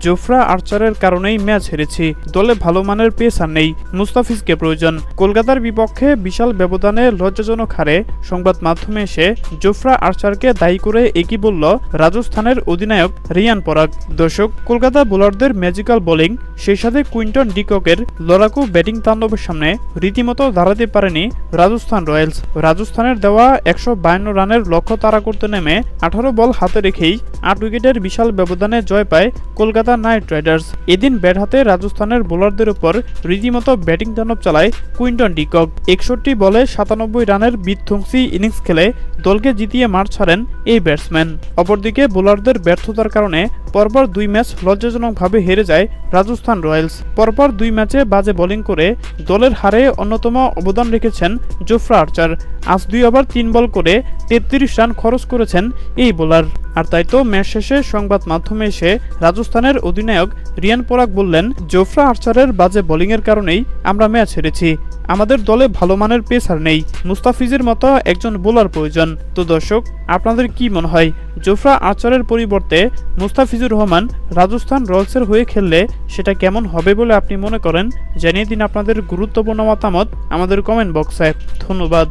জোফরা আর্চারের কারণেই ম্যাচ হেরেছি। দলে ভালো মানের পেসার নেই। মুস্তাফিজকে প্রয়োজন। কলকাতার বিপক্ষে বিশাল ব্যবধানে লজ্জাজনক হারে সংবাদ মাধ্যমে এসে জোফরা আর্চারকে দায়ী করে একই বলল রাজস্থানের অধিনায়ক রিয়ান পরাগ। দর্শক, কলকাতা বোলারদের ম্যাজিক্যাল বোলিং, সেই সাথে কুইন্টন ডিককের লড়াকু ব্যাটিং তাণ্ডবের সামনে রীতিমতো দাঁড়াতে পারেনি রাজস্থান রয়্যালস। রাজস্থানের দেওয়া একশো বায়ান্ন রানের লক্ষ্য তাড়া করতে নেমে আঠারো বল হাতে রেখেই আট উইকেটের বিশাল ব্যবধানে জয় পায় কলকাতা নাইট রাইডার্স। এদিন ব্যাট হাতে রাজস্থানের বোলারদের উপর রীতিমতো ব্যাটিং তাণ্ডব চালায় কুইন্টন ডিকক। একষট্টি বলে সাতানব্বই রানের বিধ্বংসী ইনিংস খেলে দলকে জিতিয়ে মাঠ ছাড়েন এই ব্যাটসম্যান। অপরদিকে বোলারদের ব্যর্থতার কারণে পরপর দুই ম্যাচ লজ্জাজনকভাবে হেরে যায় রাজস্থান রয়্যালস। পরপর দুই ম্যাচে বাজে বোলিং করে দলের হারে অন্যতম অবদান রেখেছেন জোফরা আর্চার। আজ দুই ওভার তিন বল করে তেত্রিশ রান খরচ করেছেন এই বোলার। আর তাই তো ম্যাচ শেষে সংবাদ মাধ্যমে এসে রাজস্থানের অধিনায়ক রিয়ান পরাগ বললেন, জোফরা আর্চারের বাজে বোলিংয়ের কারণেই আমরা ম্যাচ হেরেছি। আমাদের দলে ভালো মানের পেসার নেই। মুস্তাফিজের মতো একজন বোলার প্রয়োজন। তো দর্শক, আপনাদের কি মনে হয়, জোফরা আর্চারের পরিবর্তে মুস্তাফিজুর রহমান রাজস্থান রয়্যালসের হয়ে খেললে সেটা কেমন হবে বলে আপনি মনে করেন? জানিয়ে দিন আপনাদের গুরুত্বপূর্ণ মতামত আমাদের কমেন্ট বক্সে। ধন্যবাদ।